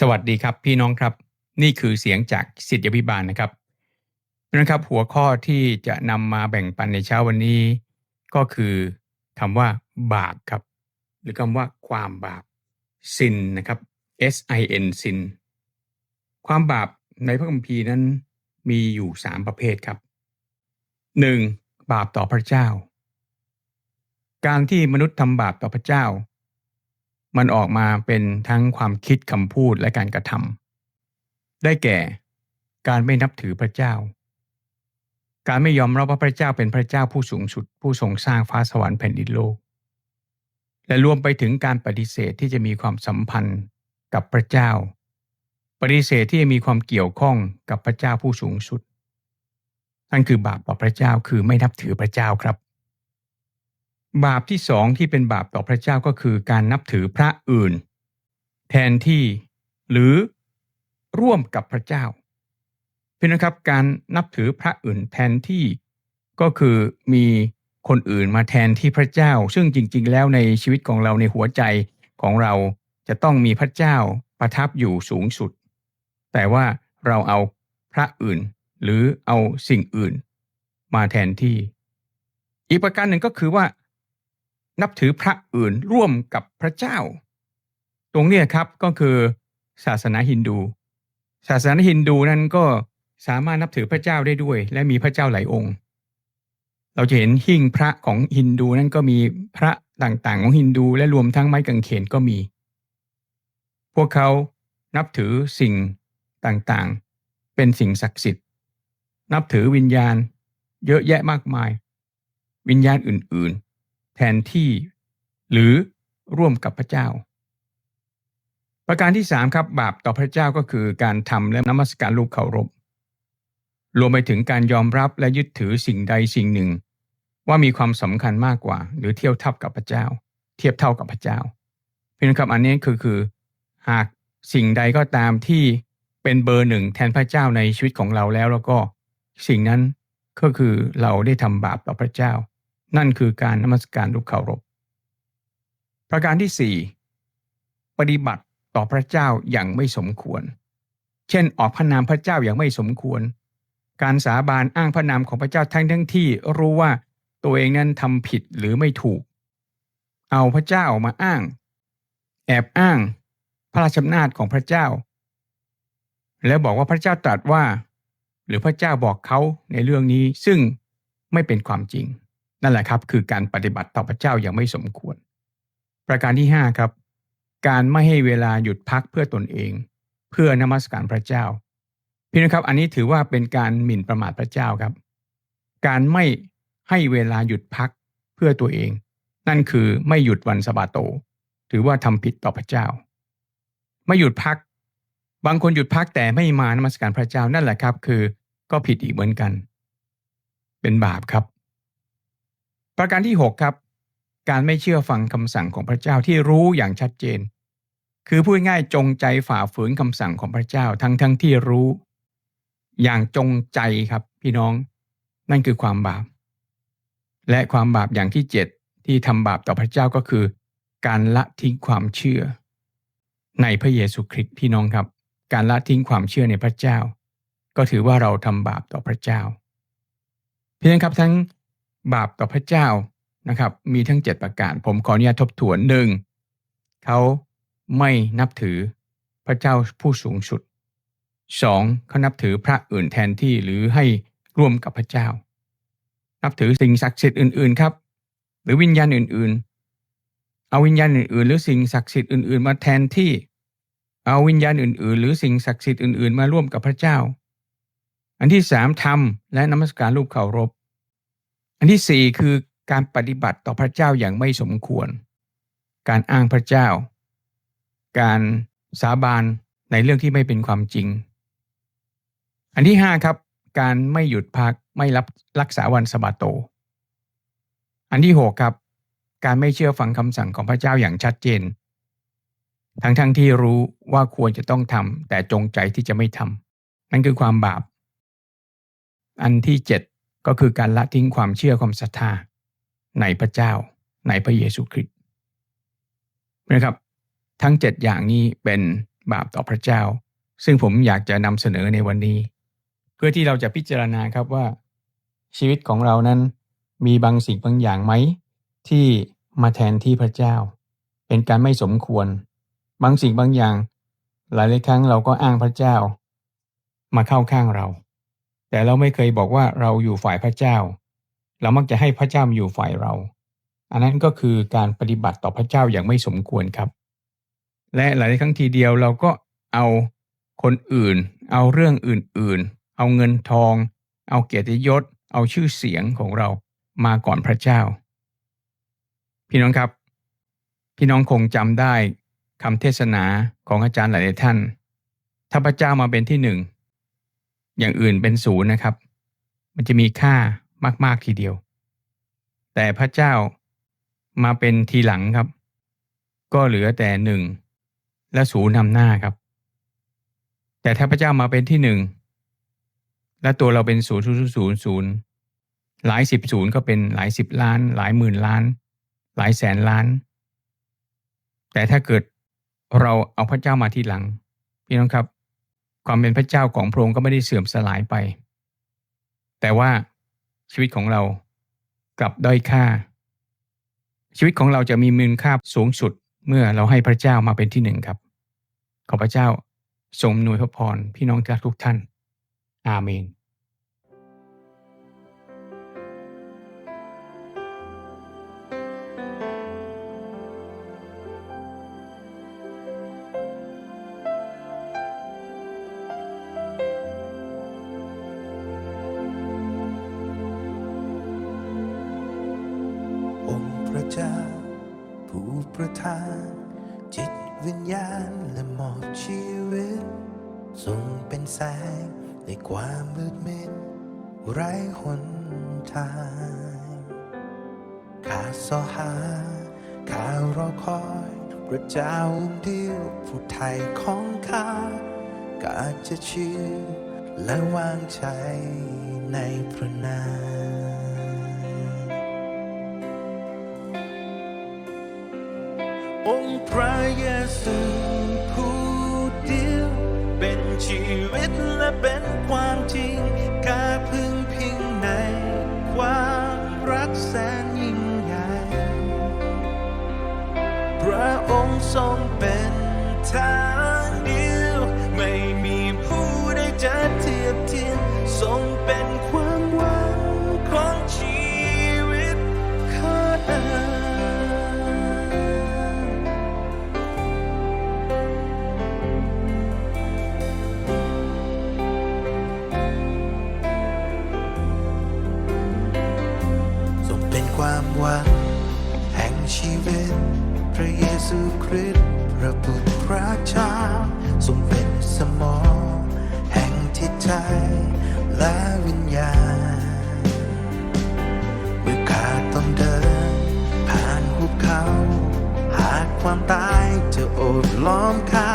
สวัสดีครับพี่น้องครับ นี่คือเสียงจากสิทธิพิบาลนะครับนะครับหัวข้อที่จะนำมาแบ่งปันในเช้าวันนี้ ก็คือคำว่า บาปครับ หรือคำว่าความบาป sin นะครับ S I N sin ความบาปในพระคัมภีร์นั้นมีอยู่สามประเภทครับหนึ่งบาปต่อพระเจ้า การที่มนุษย์ทำบาปต่อพระเจ้า มันออกมาเป็นทั้งความคิดคำพูดและการกระทำได้แก่ การไม่นับถือพระเจ้า การไม่ยอมรับว่าพระเจ้าเป็นพระเจ้าผู้สูงสุด ผู้ทรงสร้างฟ้าสวรรค์แผ่นดินโลก และรวมไปถึงการปฏิเสธที่จะมีความสัมพันธ์กับพระเจ้า ปฏิเสธที่จะมีความเกี่ยวข้องกับพระเจ้าผู้สูงสุดนั่นคือบาปต่อพระเจ้าคือไม่นับถือพระเจ้าครับ บาปที่สองที่เป็นบาปต่อพระเจ้าก็คือการนับถือพระอื่น แทนที่หรือร่วมกับพระเจ้าเพื่อนครับการนับถือพระอื่นแทนที่ก็คือมีคนอื่นมาแทนที่พระเจ้า ซึ่งจริง ๆ แล้วในชีวิตของเราในหัวใจของเราจะต้องมีพระเจ้าประทับอยู่สูงสุด แต่ว่าเราเอาพระอื่นหรือเอาสิ่งอื่น มาแทนที่ อีกประการหนึ่งก็คือว่า นับถือพระอื่นร่วมกับพระเจ้า ตรงนี้ครับก็คือศาสนาฮินดู ศาสนาฮินดูนั้นก็สามารถนับถือพระเจ้าได้ด้วย และมีพระเจ้าหลายองค์ เราจะเห็นหิ้งพระของฮินดูนั้นก็มีพระต่างๆ ของฮินดู และรวมทั้งไม้กางเขนก็มี พวกเขานับถือสิ่งต่างๆ เป็นสิ่งศักดิ์สิทธิ์ นับถือวิญญาณ เยอะแยะมากมาย วิญญาณอื่นๆ แทนที่ หรือร่วมกับพระเจ้า ประการที่สามครับ บาปต่อพระเจ้าก็คือการทำและนมัสการลูกเคารพ รวมไปถึงการยอมรับและยึดถือสิ่งใดสิ่งหนึ่ง ว่ามีความสำคัญมากกว่า หรือเทียบเท่ากับพระเจ้า เทียบเท่ากับพระเจ้าเพียงครับอันนี้คือคือ หากสิ่งใดก็ตามที่เป็นเบอร์หนึ่งแทนพระเจ้าในชีวิตของเราแล้วแล้วก็สิ่งนั้นก็คือเราได้ทำบาปต่อพระเจ้า นั่นคือการนมัสการลูกเคารพ ประการที่สี่ปฏิบัติต่อพระเจ้าอย่างไม่สมควร เช่นออกพระนามพระเจ้าอย่างไม่สมควร การสาบานอ้างพระนามของพระเจ้าทั้งทั้งที่รู้ว่าตัวเองนั้นทำผิดหรือไม่ถูก เอาพระเจ้ามาอ้าง แอบอ้าง พระราชอำนาจของพระเจ้า แล้วบอกว่าพระเจ้าตรัสว่า หรือพระเจ้าบอกเขาในเรื่องนี้ซึ่งไม่เป็นความจริง นั่นแหละครับคือการปฏิบัติต่อพระเจ้าอย่างไม่สมควร ประการที่5ครับการไม่ให้เวลาหยุดพักเพื่อตนเอง เพื่อนมัสการพระเจ้าพี่นะครับ อันนี้ถือว่าเป็นการหมิ่นประมาทพระเจ้าครับ การไม่ให้เวลาหยุดพักเพื่อตัวเอง นั่นคือไม่หยุดวันสบาโต ถือว่าทำผิดต่อพระเจ้า ไม่หยุดพัก บางคนหยุดพักแต่ไม่มานมัสการพระเจ้านั่นแหละครับ คือก็ผิดอีกเหมือนกัน เป็นบาปครับ ประการที่ 6 ครับ การไม่เชื่อฟังคำสั่งของพระเจ้าที่รู้อย่างชัดเจน คือพูดง่ายจงใจฝ่าฝืนคำสั่งของพระเจ้าทั้งทั้งที่รู้ อย่างจงใจครับพี่น้อง นั่นคือความบาป และความบาปอย่างที่ 7 ที่ทำบาปต่อพระเจ้าก็คือ การละทิ้งความเชื่อ ในพระเยซูคริสต์พี่น้องครับ การละทิ้งความเชื่อในพระเจ้า ก็ถือว่าเราทำบาปต่อพระเจ้า เพียงครับทั้ง บาปต่อพระเจ้านะครับ มีทั้ง 7 ประการ ผมขออนุญาตทบทวนหนึ่งเขาไม่นับถือพระเจ้าผู้สูงสุด 2. เขานับถือพระอื่นแทนที่หรือให้ร่วมกับพระเจ้า นับถือสิ่งศักดิ์สิทธิ์อื่นๆครับ หรือวิญญาณอื่นๆ เอาวิญญาณอื่นๆ หรือสิ่งศักดิ์สิทธิ์อื่นๆ มาแทนที่ เอาวิญญาณอื่นๆ หรือสิ่งศักดิ์สิทธิ์อื่นๆ มาร่วมกับพระเจ้า อันที่สามทำและนมัสการรูปเคารพ อันที่สี่คือการปฏิบัติต่อพระเจ้าอย่างไม่สมควร การอ้างพระเจ้า การสาบานในเรื่องที่ไม่เป็นความจริง อันที่ห้าครับ การไม่หยุดพักไม่รับรักษาวันสบาโต อันที่หกครับ การไม่เชื่อฟังคำสั่งของพระเจ้าอย่างชัดเจน ทั้งทั้งที่รู้ว่าควรจะต้องทำแต่จงใจที่จะไม่ทำนั่นคือความบาป อันที่เจ็ด ก็คือการละทิ้งความเชื่อความศรัทธาในพระเจ้าในพระเยซูคริสต์นะครับ ทั้งเจ็ดอย่างนี้เป็นบาปต่อพระเจ้า ซึ่งผมอยากจะนำเสนอในวันนี้ เพื่อที่เราจะพิจารณาครับว่า ชีวิตของเรานั้นมีบางสิ่งบางอย่างไหม ที่มาแทนที่พระเจ้า เป็นการไม่สมควร บางสิ่งบางอย่าง หลายๆครั้งเราก็อ้างพระเจ้า มาเข้าข้างเรา แต่เราไม่เคยบอกว่าเราอยู่ฝ่ายพระเจ้า เรามักจะให้พระเจ้าอยู่ฝ่ายเรา อันนั้นก็คือการปฏิบัติต่อพระเจ้าอย่างไม่สมควรครับ และหลายครั้งทีเดียวเราก็เอาคนอื่น เอาเรื่องอื่นๆ เอาเงินทอง เอาเกียรติยศ เอาชื่อเสียงของเรามาก่อนพระเจ้า พี่น้องครับ พี่น้องคงจำได้คำเทศนาของอาจารย์หลายท่าน ถ้าพระเจ้ามาเป็นที่หนึ่ง อย่างอื่นเป็นศูนย์นะครับ มันจะมีค่ามาก ๆทีเดียว แต่พระเจ้ามาเป็นทีหลังครับ ก็เหลือแต่หนึ่งและศูนย์นำหน้าครับ แต่ถ้าพระเจ้ามาเป็นที่หนึ่งและตัวเราเป็นศูนย์ศูนย์ศูนย์ศูนย์หลายสิบศูนย์ก็เป็นหลายสิบล้าน หลายหมื่นล้าน หลายแสนล้าน แต่ถ้าเกิดเราเอาพระเจ้ามาที่หลัง พี่น้องครับ ความเป็นพระเจ้าของพระองค์ก็ไม่ได้เสื่อมสลายไป แต่ว่าชีวิตของเรากลับด้อยค่า ชีวิตของเราจะมีมูลค่าสูงสุดเมื่อเราให้พระเจ้ามาเป็นที่หนึ่งครับ ขอพระเจ้าทรงหน่วยพระพรพี่น้องทุกท่าน อาเมน เจ้า ผู้ประทาน จิตวิญญาณและมอบชีวิตทรงเป็นแสงในความมืดมิดไร้หนทางข้าสอหาข้ารอคอย พระเจ้าเดียวผู้ไทยของข้าก็จะเชื่อและวางใจในพระนาม พระเยซูผู้เดียว เป็นชีวิตและเป็นความจริงกาพึ่งพิงในความรักแสนยิ่งใหญ่ พระองค์ทรงเป็นทาง วังแห่งชีวิต พระเยซูคริสต์พระบุตรพระเจ้าทรงเป็นสมอง แห่งจิตใจและวิญญาณเมื่อขาต้องเดิน ผ่านหุบเขา หากความตายจะโอบล้อมข้า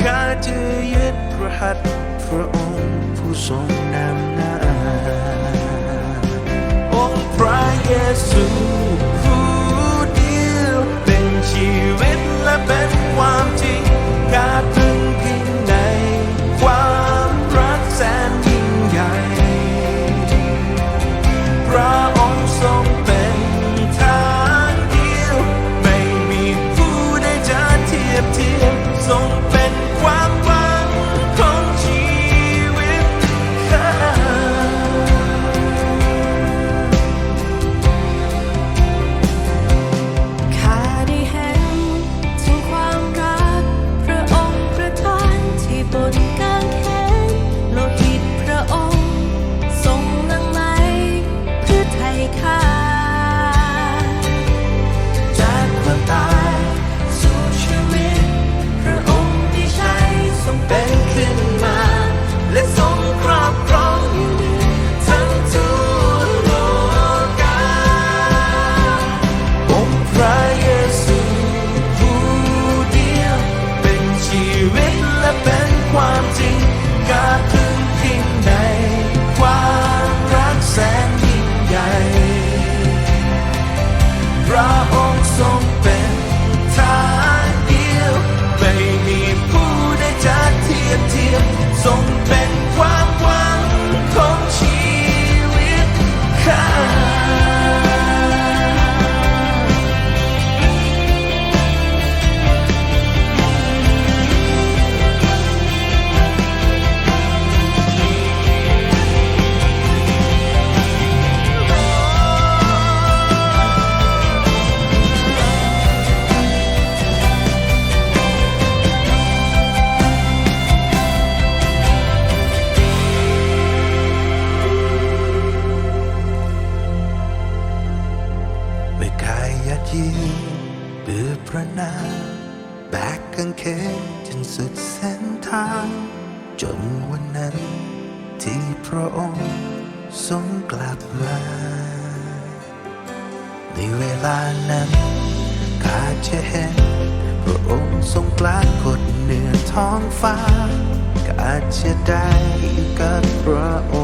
ข้าจะยึดพระหัตถ์พระองค์ผู้ทรงนำหน้า พระเยซูผู้เดียวเป็นชีวิตและเป็นความจริงกา me นจนสุดเส้นทาง จนวันนั้น ที่พระองค์ทรงกลับมา ในเวลานั้นข้าจะเห็น พระองค์ทรงปรากฏเหนือท้องฟ้าข้าจะได้อยู่กับพระองค์